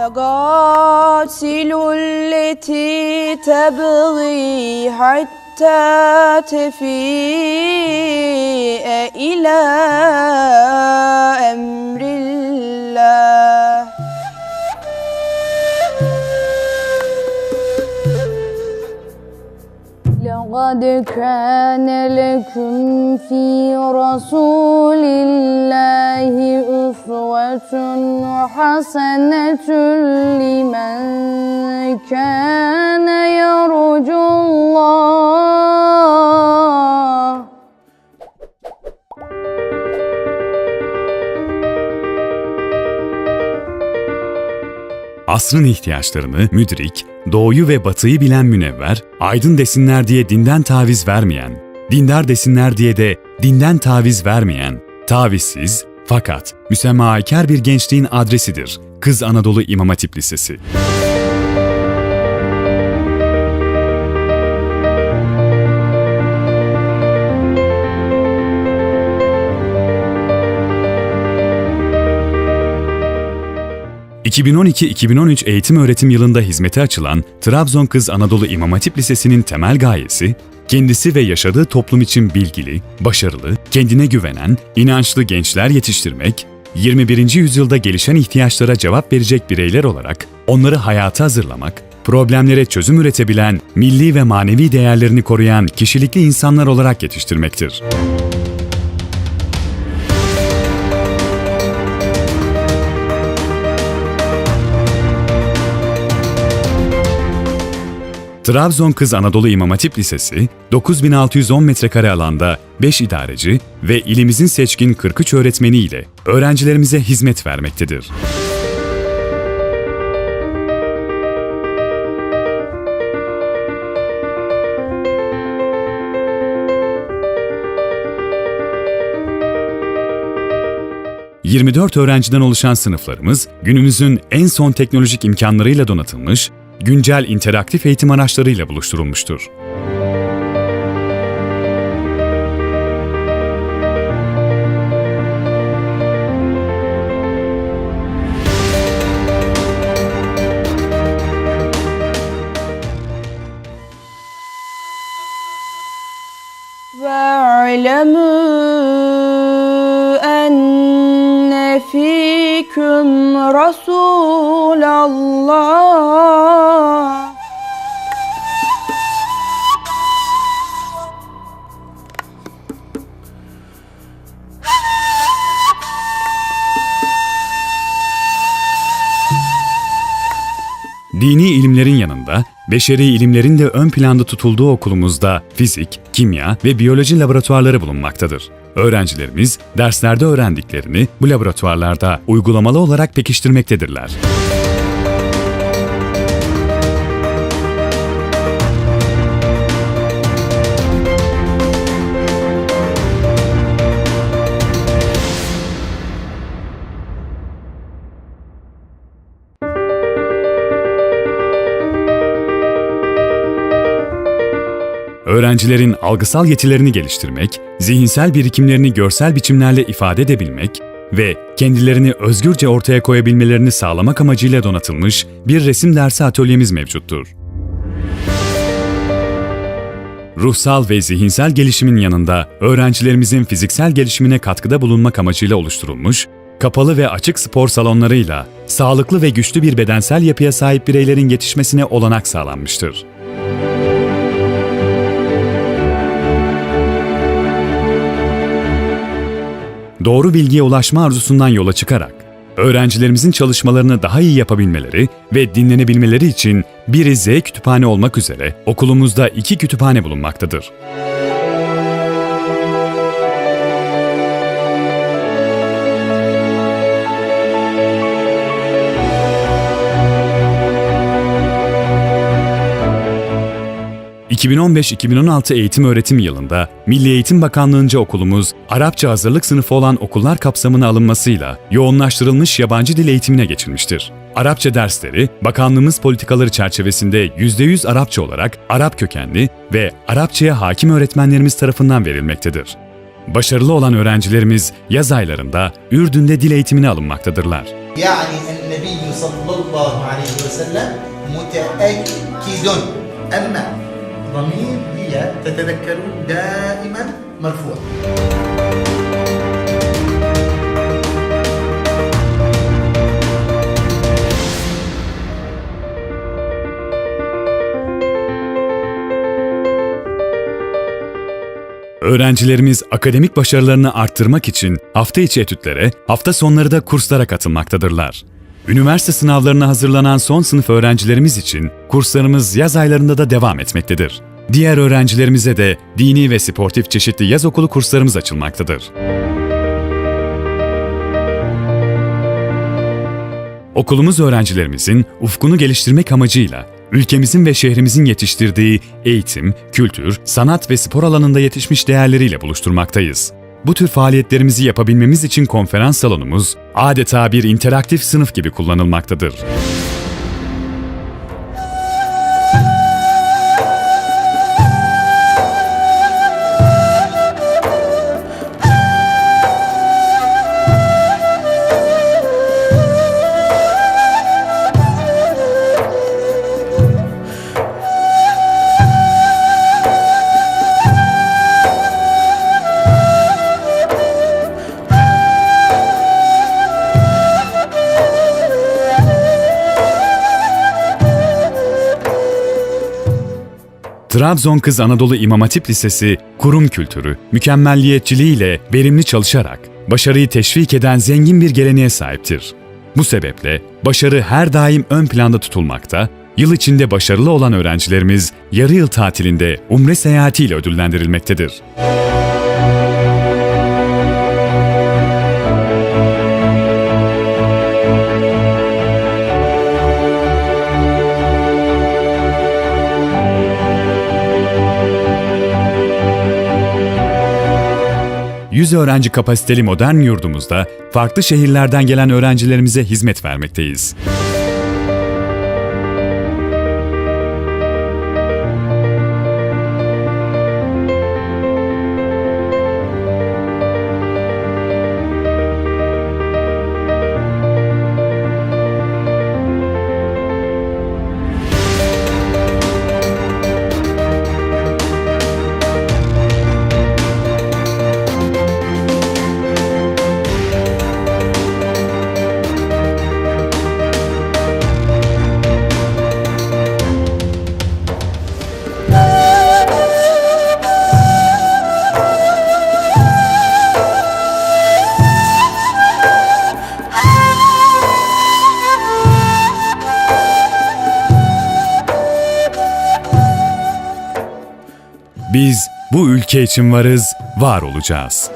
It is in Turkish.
فقاتلوا التي تبغي حتى تفيء إلى أمر لقد كان لكم في رسول الله أسوة حسنة لمن كان يرجو الله Asrın ihtiyaçlarını müdrik, doğuyu ve batıyı bilen münevver, aydın desinler diye dinden taviz vermeyen, dindar desinler diye de dinden taviz vermeyen, tavizsiz fakat müsemahakar bir gençliğin adresidir. Kız Anadolu İmam Hatip Lisesi. ...2012-2013 eğitim öğretim yılında hizmete açılan Trabzon Kız Anadolu İmam Hatip Lisesi'nin temel gayesi, kendisi ve yaşadığı toplum için bilgili, başarılı, kendine güvenen, inançlı gençler yetiştirmek, 21. yüzyılda gelişen ihtiyaçlara cevap verecek bireyler olarak onları hayata hazırlamak, problemlere çözüm üretebilen, milli ve manevi değerlerini koruyan kişilikli insanlar olarak yetiştirmektir. Trabzon Kız Anadolu İmam Hatip Lisesi, 9610 metrekare alanda 5 idareci ve ilimizin seçkin 43 öğretmeni ile öğrencilerimize hizmet vermektedir. ...24 öğrenciden oluşan sınıflarımız günümüzün en son teknolojik imkanlarıyla donatılmış, güncel interaktif eğitim araçlarıyla buluşturulmuştur. واعلموا أن فيكم رسول الله Dini ilimlerin yanında beşeri ilimlerin de ön planda tutulduğu okulumuzda fizik, kimya ve biyoloji laboratuvarları bulunmaktadır. Öğrencilerimiz derslerde öğrendiklerini bu laboratuvarlarda uygulamalı olarak pekiştirmektedirler. Öğrencilerin algısal yetilerini geliştirmek, zihinsel birikimlerini görsel biçimlerle ifade edebilmek ve kendilerini özgürce ortaya koyabilmelerini sağlamak amacıyla donatılmış bir resim dersi atölyemiz mevcuttur. Ruhsal ve zihinsel gelişimin yanında öğrencilerimizin fiziksel gelişimine katkıda bulunmak amacıyla oluşturulmuş, kapalı ve açık spor salonlarıyla sağlıklı ve güçlü bir bedensel yapıya sahip bireylerin yetişmesine olanak sağlanmıştır. Doğru bilgiye ulaşma arzusundan yola çıkarak, öğrencilerimizin çalışmalarını daha iyi yapabilmeleri ve dinlenebilmeleri için biri Z kütüphane olmak üzere okulumuzda iki kütüphane bulunmaktadır. 2015-2016 eğitim öğretim yılında Milli Eğitim Bakanlığı'nca okulumuz Arapça hazırlık sınıfı olan okullar kapsamına alınmasıyla yoğunlaştırılmış yabancı dil eğitimine geçilmiştir. Arapça dersleri, bakanlığımız politikaları çerçevesinde %100 Arapça olarak Arap kökenli ve Arapçaya hakim öğretmenlerimiz tarafından verilmektedir. Başarılı olan öğrencilerimiz yaz aylarında Ürdün'de dil eğitimine alınmaktadırlar. Yani Nebi sallallahu aleyhi ve sellem müteekkizun. Ama ضمير هي تتذكرون دائما مرفوع Öğrencilerimiz akademik başarılarını arttırmak için hafta içi etütlere, hafta sonları da kurslara katılmaktadırlar. Üniversite sınavlarına hazırlanan son sınıf öğrencilerimiz için kurslarımız yaz aylarında da devam etmektedir. Diğer öğrencilerimize de dini ve sportif çeşitli yaz okulu kurslarımız açılmaktadır. Okulumuz öğrencilerimizin ufkunu geliştirmek amacıyla ülkemizin ve şehrimizin yetiştirdiği eğitim, kültür, sanat ve spor alanında yetişmiş değerleriyle buluşturmaktayız. Bu tür faaliyetlerimizi yapabilmemiz için konferans salonumuz adeta bir interaktif sınıf gibi kullanılmaktadır. Trabzon Kız Anadolu İmam Hatip Lisesi, kurum kültürü, mükemmelliyetçiliğiyle verimli çalışarak başarıyı teşvik eden zengin bir geleneğe sahiptir. Bu sebeple başarı her daim ön planda tutulmakta, yıl içinde başarılı olan öğrencilerimiz yarı yıl tatilinde umre seyahatiyle ödüllendirilmektedir. Yüz öğrenci kapasiteli modern yurdumuzda farklı şehirlerden gelen öğrencilerimize hizmet vermekteyiz. Biz bu ülke için varız, var olacağız.